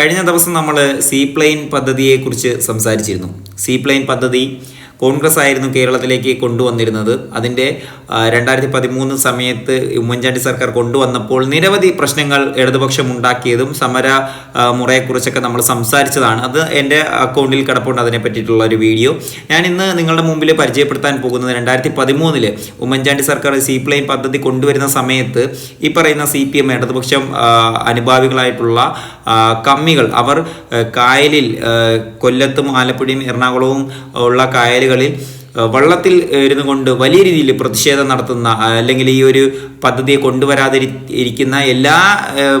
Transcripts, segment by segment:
കഴിഞ്ഞ ദിവസം നമ്മൾ സീപ്ലെയിൻ പദ്ധതിയെക്കുറിച്ച് സംസാരിച്ചിരുന്നു. സീപ്ലെയിൻ പദ്ധതി കോൺഗ്രസ് ആയിരുന്നു കേരളത്തിലേക്ക് കൊണ്ടുവന്നിരുന്നത്. അതിന്റെ രണ്ടായിരത്തി പതിമൂന്ന് സമയത്ത് ഉമ്മൻചാണ്ടി സർക്കാർ കൊണ്ടുവന്നപ്പോൾ നിരവധി പ്രശ്നങ്ങൾ ഇടതുപക്ഷം ഉണ്ടാക്കിയതും സമര മുറയെക്കുറിച്ചൊക്കെ നമ്മൾ സംസാരിച്ചതാണ്. അത് എന്റെ അക്കൗണ്ടിൽ കിടപ്പുണ്ട് അതിനെ പറ്റിയിട്ടുള്ള ഒരു വീഡിയോ. ഞാൻ ഇന്ന് നിങ്ങളുടെ മുമ്പിൽ പരിചയപ്പെടുത്താൻ പോകുന്നത് രണ്ടായിരത്തി പതിമൂന്നിൽ ഉമ്മൻചാണ്ടി സർക്കാർ സി സീപ്ലെയിൻ പദ്ധതി കൊണ്ടുവരുന്ന സമയത്ത് ഈ പറയുന്ന സി പി എം ഇടതുപക്ഷം അനുഭാവികളായിട്ടുള്ള കമ്മികൾ അവർ കായലിൽ കൊല്ലത്തും ആലപ്പുഴയും എറണാകുളവും ഉള്ള കായലുകളിൽ ആ, വള്ളത്തിൽ ഇരുന്നു കൊണ്ട് വലിയ രീതിയിൽ പ്രതിഷേധം നടത്തുന്ന അല്ലെങ്കിൽ ഈ ഒരു പദ്ധതിയെ കൊണ്ടുവരാതിരിക്കുന്ന എല്ലാ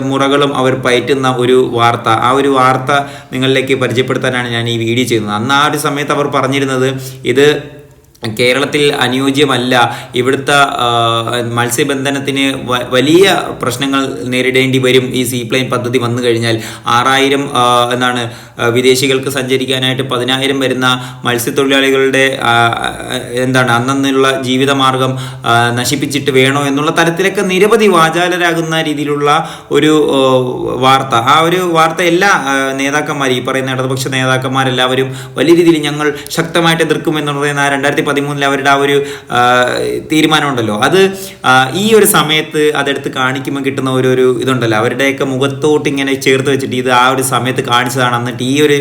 മുറകളും അവർ പയറ്റുന്ന ഒരു വാർത്ത. ആ ഒരു വാർത്ത നിങ്ങളിലേക്ക് പരിചയപ്പെടുത്താനാണ് ഞാൻ ഈ വീഡിയോ ചെയ്യുന്നത്. അന്ന് ആ ഒരു സമയത്ത് അവർ പറഞ്ഞിരുന്നത് ഇത് കേരളത്തിൽ അനുയോജ്യമല്ല. ഇവിടുത്തെ മത്സ്യബന്ധനത്തിന് വലിയ പ്രശ്നങ്ങൾ നേരിടേണ്ടി വരും ഈ സീപ്ലെയിൻ പദ്ധതി വന്നു കഴിഞ്ഞാൽ. ആറായിരം എന്നാണ് വിദേശികൾക്ക് സഞ്ചരിക്കാനായിട്ട് പതിനായിരം വരുന്ന മത്സ്യത്തൊഴിലാളികളുടെ എന്താണ് അന്നുള്ള ജീവിതമാർഗം നശിപ്പിച്ചിട്ട് വേണോ എന്നുള്ള തരത്തിലൊക്കെ നിരവധി വാചാലരാകുന്ന രീതിയിലുള്ള ഒരു വാർത്ത. ആ ഒരു വാർത്ത എല്ലാ നേതാക്കന്മാരും ഈ പറയുന്ന ഇടതുപക്ഷ നേതാക്കന്മാരെല്ലാവരും വലിയ രീതിയിൽ ഞങ്ങൾ ശക്തമായിട്ട് എതിർക്കും എന്ന് പറയുന്ന രണ്ടായിരത്തി പതിമൂന്നിൽ അവരുടെ ആ ഒരു തീരുമാനമുണ്ടല്ലോ. അത് ഈ ഒരു സമയത്ത് അതെടുത്ത് കാണിക്കുമ്പോൾ കിട്ടുന്ന ഒരു ഒരു ഇതുണ്ടല്ലോ. അവരുടെയൊക്കെ മുഖത്തോട്ട് ഇങ്ങനെ ചേർത്ത് വെച്ചിട്ട് ഇത് ആ ഒരു സമയത്ത് കാണിച്ചതാണ്. എന്നിട്ട് ഈ ഒരു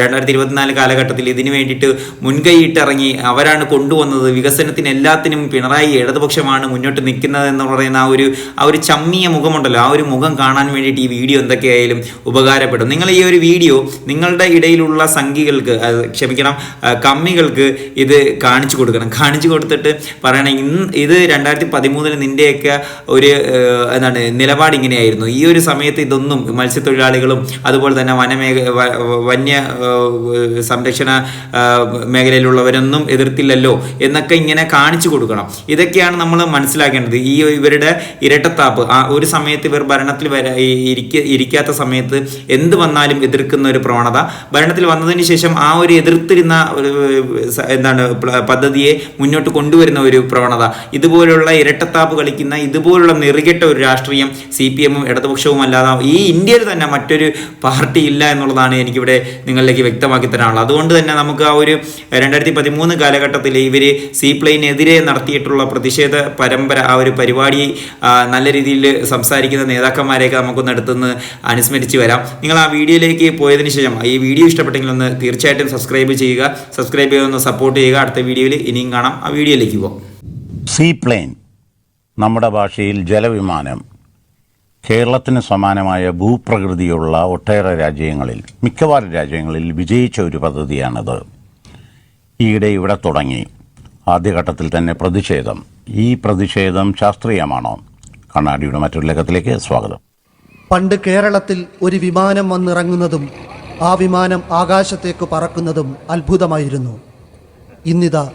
രണ്ടായിരത്തി ഇരുപത്തിനാല് കാലഘട്ടത്തിൽ ഇതിനു വേണ്ടിയിട്ട് മുൻകൈയിട്ടിറങ്ങി അവരാണ് കൊണ്ടുവന്നത്. വികസനത്തിന് എല്ലാത്തിനും പിണറായി ഇടതുപക്ഷമാണ് മുന്നോട്ട് നിൽക്കുന്നത് എന്ന് പറയുന്ന ആ ഒരു ആ ഒരു ചമ്മിയ മുഖമുണ്ടല്ലോ. ആ ഒരു മുഖം കാണാൻ വേണ്ടിയിട്ട് ഈ വീഡിയോ എന്തൊക്കെയായാലും ഉപകാരപ്പെടും. നിങ്ങൾ ഈ ഒരു വീഡിയോ നിങ്ങളുടെ ഇടയിലുള്ള സംഖ്യകൾക്ക് ക്ഷമിക്കണം കമ്മികൾക്ക് ഇത് കാണിച്ചു കൊടുക്കണം. കാണിച്ചു കൊടുത്തിട്ട് പറയണം ഇന്ന് ഇത് രണ്ടായിരത്തി പതിമൂന്നിൽ നിന്റെയൊക്കെ ഒരു എന്താണ് നിലപാട് ഇങ്ങനെയായിരുന്നു ഈ ഒരു സമയത്ത് ഇതൊന്നും മത്സ്യത്തൊഴിലാളികളും അതുപോലെ തന്നെ വനമേഖ വന്യ സംരക്ഷണ മേഖലയിലുള്ളവരൊന്നും എതിർത്തില്ലല്ലോ എന്നൊക്കെ ഇങ്ങനെ കാണിച്ചു കൊടുക്കണം. ഇതൊക്കെയാണ് നമ്മൾ മനസ്സിലാക്കേണ്ടത്. ഈ ഇവരുടെ ഇരട്ടത്താപ്പ് ആ ഒരു സമയത്ത് ഇവർ ഭരണത്തിൽ ഇരിക്ക ഇരിക്കാത്ത സമയത്ത് എന്ത് വന്നാലും എതിർക്കുന്ന ഒരു പ്രവണത. ഭരണത്തിൽ വന്നതിന് ശേഷം ആ ഒരു എതിർത്തിരുന്ന എന്താണ് പദ്ധതിയെ മുന്നോട്ട് കൊണ്ടുവരുന്ന ഒരു പ്രവണത. ഇതുപോലുള്ള ഇരട്ടത്താപ്പ് കളിക്കുന്ന ഇതുപോലുള്ള നെറികെട്ട ഒരു രാഷ്ട്രീയം സി പി എമ്മും ഇടതുപക്ഷവും അല്ലാതെ ഈ ഇന്ത്യയിൽ തന്നെ മറ്റൊരു പാർട്ടി ഇല്ല എന്നുള്ളതാണ് എനിക്കിവിടെ നിങ്ങളിലേക്ക് വ്യക്തമാക്കി തരാനുള്ളത്. അതുകൊണ്ട് തന്നെ നമുക്ക് ആ ഒരു രണ്ടായിരത്തി പതിമൂന്ന് കാലഘട്ടത്തിൽ ഇവർ സി പ്ലെയിനെതിരെ നടത്തിയിട്ടുള്ള പ്രതിഷേധ പരമ്പര ആ ഒരു പരിപാടി നല്ല രീതിയിൽ സംസാരിക്കുന്ന നേതാക്കന്മാരെയൊക്കെ നമുക്കൊന്ന് അടുത്തുനിന്ന് അനുസ്മരിച്ച് വരാം. നിങ്ങൾ ആ വീഡിയോയിലേക്ക് പോയതിനു ശേഷം ഈ വീഡിയോ ഇഷ്ടപ്പെട്ടെങ്കിൽ ഒന്ന് തീർച്ചയായിട്ടും സബ്സ്ക്രൈബ് ചെയ്യുക. സബ്സ്ക്രൈബ് ചെയ്ത് ഒന്ന് സപ്പോർട്ട് ചെയ്യുക. അടുത്ത വീഡിയോയിൽ ഇനിയും കാണാം. ആ വീഡിയോയിലേക്ക് പോകാം സീ പ്ലെയിൻ നമ്മുടെ ഭാഷയിൽ ജലവിമാനം കേരളത്തിന് സമാനമായ ഭൂപ്രകൃതിയുള്ള ഒട്ടേറെ രാജ്യങ്ങളിൽ മിക്കവാറും രാജ്യങ്ങളിൽ വിജയിച്ച ഒരു പദ്ധതിയാണത്. ഈയിടെ ഇവിടെ തുടങ്ങി. ആദ്യഘട്ടത്തിൽ തന്നെ പ്രതിഷേധം. ഈ പ്രതിഷേധം ശാസ്ത്രീയമാണോ? കണ്ണാടിയുടെ മറ്റൊരു ലേഖത്തിലേക്ക് സ്വാഗതം. പണ്ട് കേരളത്തിൽ ഒരു വിമാനം വന്നിറങ്ങുന്നതും ആ വിമാനം ആകാശത്തേക്ക് പറക്കുന്നതും അത്ഭുതമായിരുന്നു. ഇന്നിതാ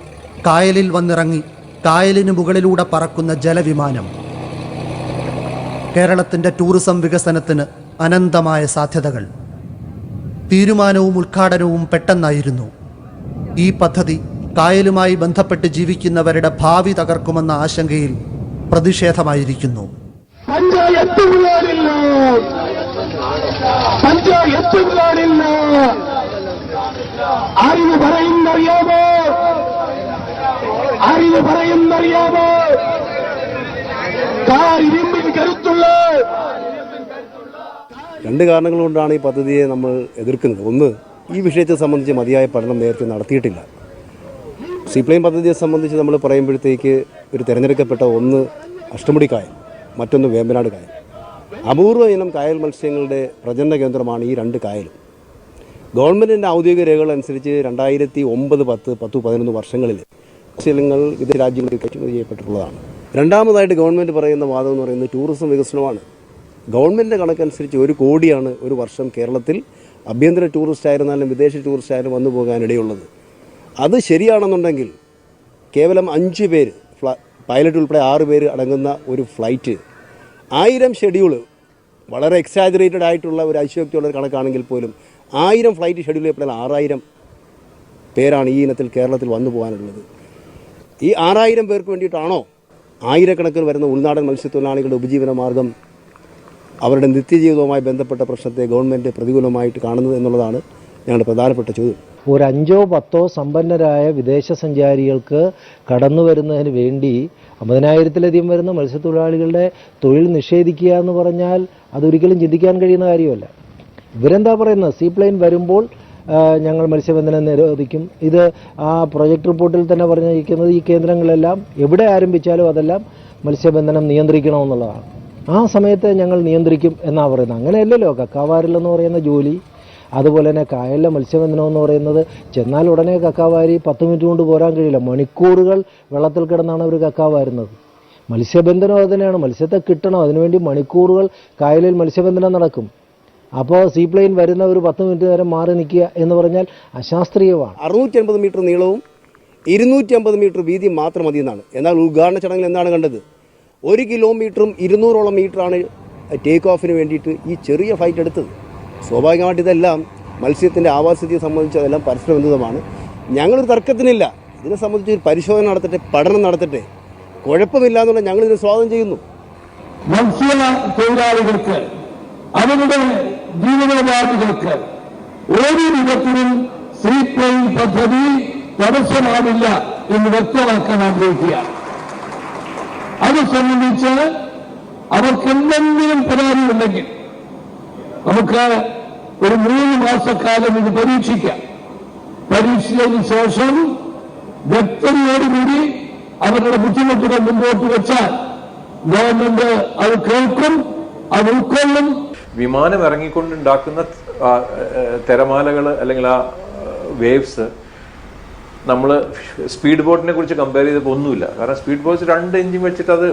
കായലിൽ വന്നിറങ്ങി കായലിന് മുകളിലൂടെ പറക്കുന്ന ജലവിമാനം. കേരളത്തിന്റെ ടൂറിസം വികസനത്തിന് അനന്തമായ സാധ്യതകൾ. തീരുമാനവും ഉദ്ഘാടനവും പെട്ടെന്നായിരുന്നു. ഈ പദ്ധതി കായലുമായി ബന്ധപ്പെട്ട് ജീവിക്കുന്നവരുടെ ഭാവി തകർക്കുമെന്ന ആശങ്കയിൽ പ്രതിഷേധമായിരിക്കുന്നു. പഞ്ചായത്ത് അറിവ് പറയുന്നറിയാമോ? അറിവ് പറയുന്നറിയാമോ? കാരിരുമ്പിൽ കരുത്തുള്ള. രണ്ട് കാരണങ്ങൾ കൊണ്ടാണ് ഈ പദ്ധതിയെ നമ്മൾ എതിർക്കുന്നത്. ഒന്ന് ഈ വിഷയത്തെ സംബന്ധിച്ച് മതിയായ പഠനം നേരത്തെ നടത്തിയിട്ടില്ല. സീപ്ലെയിൻ പദ്ധതിയെ സംബന്ധിച്ച് നമ്മൾ പറയുമ്പോഴത്തേക്ക് ഒരു തിരഞ്ഞെടുക്കപ്പെട്ട ഒന്ന് അഷ്ടമുടി കായൽ മറ്റൊന്ന് വേമ്പനാട് കായൽ. അപൂർവ ഇനം കായൽ മത്സ്യങ്ങളുടെ പ്രജനന കേന്ദ്രമാണ് ഈ രണ്ട് കായലും. ഗവൺമെന്റിന്റെ ഔദ്യോഗിക രേഖകൾ അനുസരിച്ച് രണ്ടായിരത്തി ഒമ്പത് പത്ത് പത്ത് പതിനൊന്ന് വർഷങ്ങളിൽ ശീലങ്ങൾ വിവിധ രാജ്യങ്ങളിൽ കയറ്റുമതി ചെയ്യപ്പെട്ടിട്ടുള്ളതാണ്. രണ്ടാമതായിട്ട് ഗവൺമെന്റ് പറയുന്ന വാദം എന്ന് പറയുന്നത് ടൂറിസം വികസനമാണ്. ഗവൺമെന്റിന്റെ കണക്കനുസരിച്ച് ഒരു കോടിയാണ് ഒരു വർഷം കേരളത്തിൽ ആഭ്യന്തര ടൂറിസ്റ്റ് ആയിരുന്നാലും വിദേശ ടൂറിസ്റ്റ് ആയാലും വന്നു പോകാനിടയുള്ളത്. അത് ശരിയാണെന്നുണ്ടെങ്കിൽ കേവലം അഞ്ച് പേര് പൈലറ്റ് ഉൾപ്പെടെ ആറ് പേര് അടങ്ങുന്ന ഒരു ഫ്ലൈറ്റ് ആയിരം ഷെഡ്യൂൾ വളരെ എക്സാജറേറ്റഡ് ആയിട്ടുള്ള ഒരു അതിശയോക്തിയുള്ള കണക്കാണെങ്കിൽ പോലും ആയിരം ഫ്ലൈറ്റ് ഷെഡ്യൂൾ ചെയ്യപ്പെട്ടാൽ ആറായിരം പേരാണ് ഈ ഇനത്തിൽ കേരളത്തിൽ വന്നു പോകാനുള്ളത്. ഈ ആറായിരം പേർക്ക് വേണ്ടിയിട്ടാണോ ആയിരക്കണക്കിന് വരുന്ന ഉൾനാടൻ മത്സ്യത്തൊഴിലാളികളുടെ ഉപജീവന മാർഗം അവരുടെ നിത്യജീവിതവുമായി ബന്ധപ്പെട്ട പ്രശ്നത്തെ ഗവൺമെന്റ് പ്രതികൂലമായിട്ട് കാണുന്നത് എന്നുള്ളതാണ് ഞങ്ങളുടെ പ്രധാനപ്പെട്ട ചോദ്യം. ഒരു അഞ്ചോ പത്തോ സമ്പന്നരായ വിദേശ സഞ്ചാരികൾക്ക് കടന്നു വരുന്നതിന് വേണ്ടി അമ്പതിനായിരത്തിലധികം വരുന്ന മത്സ്യത്തൊഴിലാളികളുടെ തൊഴിൽ നിഷേധിക്കുക എന്ന് പറഞ്ഞാൽ അതൊരിക്കലും ചിന്തിക്കാൻ കഴിയുന്ന കാര്യമല്ല. ഇവരെന്താ പറയുന്നത്? സീ പ്ലെയിൻ വരുമ്പോൾ ഞങ്ങൾ മത്സ്യബന്ധനം നിരോധിക്കും. ഇത് ആ പ്രൊജക്ട് റിപ്പോർട്ടിൽ തന്നെ പറഞ്ഞിരിക്കുന്നത് ഈ കേന്ദ്രങ്ങളെല്ലാം എവിടെ ആരംഭിച്ചാലും അതെല്ലാം മത്സ്യബന്ധനം നിയന്ത്രിക്കണമെന്നുള്ളതാണ്. ആ സമയത്ത് ഞങ്ങൾ നിയന്ത്രിക്കും എന്നാണ് പറയുന്നത്. അങ്ങനെയല്ലല്ലോ. കക്കാവാരിലെന്ന് പറയുന്ന ജോലി അതുപോലെ തന്നെ കായലിലെ മത്സ്യബന്ധനം എന്ന് പറയുന്നത് ചെന്നാൽ ഉടനെ കക്കാവാരി പത്ത് മിനിറ്റ് കൊണ്ട് പോരാൻ കഴിയില്ല. മണിക്കൂറുകൾ വെള്ളത്തിൽ കിടന്നാണ് അവർ കക്കാവാരുന്നത്. മത്സ്യബന്ധനം അത് തന്നെയാണ്. മത്സ്യത്തെ കിട്ടണം. അതിനുവേണ്ടി മണിക്കൂറുകൾ കായലിൽ മത്സ്യബന്ധനം നടക്കും. അപ്പോൾ സീ പ്ലെയിൻ വരുന്ന ഒരു പത്ത് മിനിറ്റ് നേരം മാറി നിൽക്കുക എന്ന് പറഞ്ഞാൽ അശാസ്ത്രീയമാണ്. അറുന്നൂറ്റി അൻപത് മീറ്റർ നീളവും ഇരുന്നൂറ്റി അമ്പത് മീറ്റർ വീതിയും മാത്രം മതി എന്നാണ്. എന്നാൽ ഉദ്ഘാടന ചടങ്ങിൽ എന്താണ് കണ്ടത്? ഒരു കിലോമീറ്ററും ഇരുന്നൂറോളം മീറ്ററാണ് ടേക്ക് ഓഫിന് വേണ്ടിയിട്ട് ഈ ചെറിയ ഫ്ലൈറ്റ് എടുത്തത്. സ്വാഭാവികമായിട്ട് ഇതെല്ലാം മത്സ്യത്തിന്റെ ആവാസത്തെ സംബന്ധിച്ച് അതെല്ലാം പരസ്പരബന്ധിതമാണ് ഞങ്ങളൊരു തർക്കത്തിനില്ല. ഇതിനെ സംബന്ധിച്ച് ഒരു പരിശോധന നടത്തട്ടെ പഠനം നടത്തട്ടെ. കുഴപ്പമില്ല എന്നുള്ള ഞങ്ങളിതിനെ സ്വാഗതം ചെയ്യുന്നു. മത്സ്യ തൊഴിലാളികൾക്ക് അവരുടെ ജീവിതോപാധികൾക്ക് ഒരു വിധത്തിലും സ്ത്രീ പ്ലെയിൻ പദ്ധതി തടസ്സമാവില്ല എന്ന് വ്യക്തമാക്കാൻ ആഗ്രഹിക്കുകയാണ്. അത് സംബന്ധിച്ച് അവർക്ക് എന്തെങ്കിലും പരാതി ഉണ്ടെങ്കിൽ നമുക്ക് ഒരു മൂന്ന് മാസക്കാലം ഇത് പരീക്ഷിക്കാം. പരീക്ഷിച്ചതിന് ശേഷം വ്യക്തതയോടുകൂടി അവരുടെ ബുദ്ധിമുട്ടുകൾ മുമ്പോട്ട് വെച്ചാൽ ഗവൺമെന്റ് അത് കേൾക്കും അത് ഉൾക്കൊള്ളും. വിമാനം ഇറങ്ങിക്കൊണ്ടുണ്ടാക്കുന്ന തിരമാലകൾ അല്ലെങ്കിൽ ആ വേവ്സ് നമ്മൾ സ്പീഡ് ബോട്ടിനെ കുറിച്ച് കമ്പയർ ചെയ്തപ്പോൾ ഒന്നുമില്ല. കാരണം സ്പീഡ് ബോട്ട്സ് രണ്ട് എഞ്ചിൻ വെച്ചിട്ട് അത്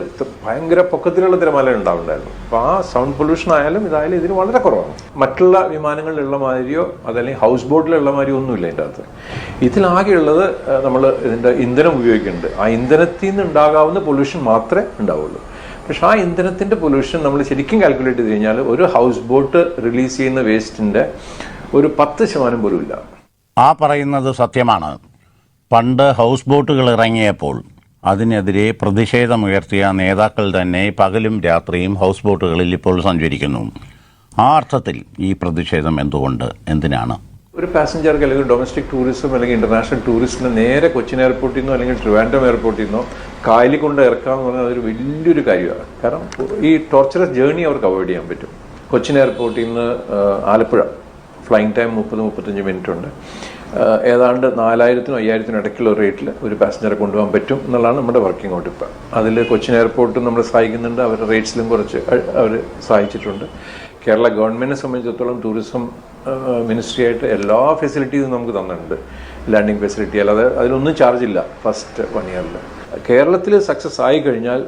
ഭയങ്കര പൊക്കത്തിലുള്ള തിരമാല ഉണ്ടാവുന്നുണ്ടായിരുന്നു. അപ്പോൾ ആ സൗണ്ട് പൊല്യൂഷൻ ആയാലും ഇതായാലും ഇതിന് വളരെ കുറവാണ്. മറ്റുള്ള വിമാനങ്ങളിലുള്ള മാതിരിയോ അതല്ലെങ്കിൽ ഹൗസ് ബോട്ടിലുള്ള മാതിരിയോ ഒന്നുമില്ല ഇതിന്റെ അകത്ത്. ഇതിലാകെയുള്ളത് നമ്മൾ ഇതിന്റെ ഇന്ധനം ഉപയോഗിക്കുന്നുണ്ട്. ആ ഇന്ധനത്തിൽ നിന്ന് ഉണ്ടാകാവുന്ന പൊല്യൂഷൻ മാത്രമേ ഉണ്ടാവുള്ളൂ. പക്ഷെ ആ ഇന്ധനത്തിന്റെ പൊല്യൂഷൻ നമ്മൾ ശരിക്കും കാൽക്കുലേറ്റ് ചെയ്ത് കഴിഞ്ഞാൽ ഒരു ഹൗസ് ബോട്ട് റിലീസ് ചെയ്യുന്ന വേസ്റ്റിന്റെ ഒരു പത്ത് ശതമാനം പോലും ഇല്ല. ആ പറയുന്നത് സത്യമാണ്. പണ്ട് ഹൗസ് ബോട്ടുകൾ ഇറങ്ങിയപ്പോൾ അതിനെതിരെ പ്രതിഷേധമുയർത്തിയ നേതാക്കൾ തന്നെ പകലും രാത്രിയും ഹൗസ് ബോട്ടുകളിൽ ഇപ്പോൾ സഞ്ചരിക്കുന്നു. ആ അർത്ഥത്തിൽ ഈ പ്രതിഷേധം എന്തുകൊണ്ട്? എന്തിനാണ്? ഒരു പാസഞ്ചർക്ക് അല്ലെങ്കിൽ ഡൊമസ്റ്റിക് ടൂറിസം അല്ലെങ്കിൽ ഇന്റർനാഷണൽ ടൂറിസ്റ്റിനെ നേരെ കൊച്ചിൻ എയർപോർട്ടിൽ നിന്നോ അല്ലെങ്കിൽ ട്രിവാൻഡ്രം എയർപോർട്ടിൽ നിന്നോ കായലിൽ കൊണ്ട് ഇറക്കുക എന്ന് പറഞ്ഞാൽ അതൊരു വലിയൊരു കാര്യമാണ്. കാരണം ഈ ടോർച്ചറസ് ജേർണി അവർക്ക് അവോയ്ഡ് ചെയ്യാൻ പറ്റും. കൊച്ചിൻ എയർപോർട്ടിൽ നിന്ന് ആലപ്പുഴ. ഫ്ലൈങ് ടൈം മുപ്പത് മുപ്പത്തഞ്ച് മിനിറ്റ് ഉണ്ട്. ഏതാണ്ട് നാലായിരത്തിനും അയ്യായിരത്തിനും ഇടയ്ക്കുള്ള റേറ്റിൽ ഒരു പാസഞ്ചറെ കൊണ്ടുപോകാൻ പറ്റും എന്നുള്ളതാണ് നമ്മുടെ വർക്കിംഗ് ഔട്ട് ഇപ്പം. അതിൽ കൊച്ചിൻ എയർപോർട്ടും നമ്മൾ സഹായിക്കുന്നുണ്ട്. അവരുടെ റേറ്റ്സിലും കുറച്ച് അവർ സഹായിച്ചിട്ടുണ്ട്. കേരള ഗവൺമെന്റിനെ സംബന്ധിച്ചിടത്തോളം ടൂറിസം മിനിസ്ട്രി ആയിട്ട് എല്ലാ ഫെസിലിറ്റീസും നമുക്ക് തന്നിട്ടുണ്ട്. ലാൻഡിംഗ് ഫെസിലിറ്റി അല്ലാതെ അതിനൊന്നും ചാർജ് ഇല്ല ഫസ്റ്റ് വൺ ഇയറിൽ കേരളത്തിൽ സക്സസ് ആയി കഴിഞ്ഞാൽ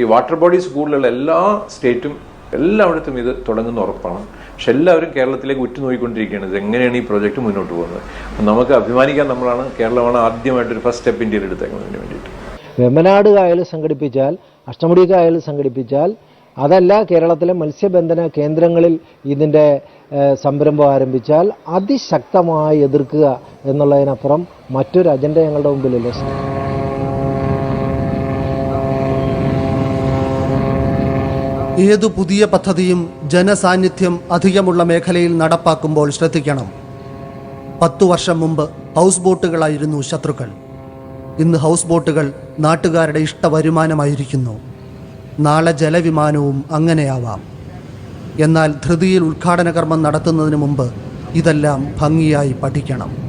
ഈ വാട്ടർ ബോഡീസ് കൂടുതലുള്ള എല്ലാ സ്റ്റേറ്റും എല്ലായിടത്തും ഇത് തുടങ്ങുന്ന ഉറപ്പാണ്. പക്ഷെ എല്ലാവരും കേരളത്തിലേക്ക് ഉറ്റുനോക്കിക്കൊണ്ടിരിക്കുകയാണ്. ഇത് എങ്ങനെയാണ് ഈ പ്രോജക്റ്റ് മുന്നോട്ട് പോകുന്നത്? നമുക്ക് അഭിമാനിക്കാൻ നമ്മളാണ്. കേരളമാണ് ആദ്യമായിട്ട് ഒരു ഫസ്റ്റ് സ്റ്റെപ്പ് ഇന്ത്യയിൽ എടുത്തേക്കുന്നതിന് വേണ്ടിയിട്ട്. വെമ്പനാട് കായൽ സംഘടിപ്പിച്ചാൽ അഷ്ടമുടി കായൽ സംഘടിപ്പിച്ചാൽ അതല്ല കേരളത്തിലെ മത്സ്യബന്ധന കേന്ദ്രങ്ങളിൽ ഇതിന്റെ സംരംഭം ആരംഭിച്ചാൽ അതിശക്തമായി എതിർക്കുക എന്നുള്ളതിനപ്പുറം മറ്റൊരു അജണ്ട ഞങ്ങളുടെ മുമ്പിലില്ല ഏതു പുതിയ പദ്ധതിയും ജനസാന്നിധ്യം അധികമുള്ള മേഖലയിൽ നടപ്പാക്കുമ്പോൾ ശ്രദ്ധിക്കണം. പത്തു വർഷം മുമ്പ് ഹൗസ് ബോട്ടുകളായിരുന്നു ശത്രുക്കൾ. ഇന്ന് ഹൗസ് ബോട്ടുകൾ നാട്ടുകാരുടെ ഇഷ്ട വരുമാനമായിരിക്കുന്നു. നാളെ ജലവിമാനവും അങ്ങനെയാവാം. എന്നാൽ ധൃതിയിൽ ഉദ്ഘാടന കർമ്മം നടത്തുന്നതിന് മുമ്പ് ഇതെല്ലാം ഭംഗിയായി പഠിക്കണം.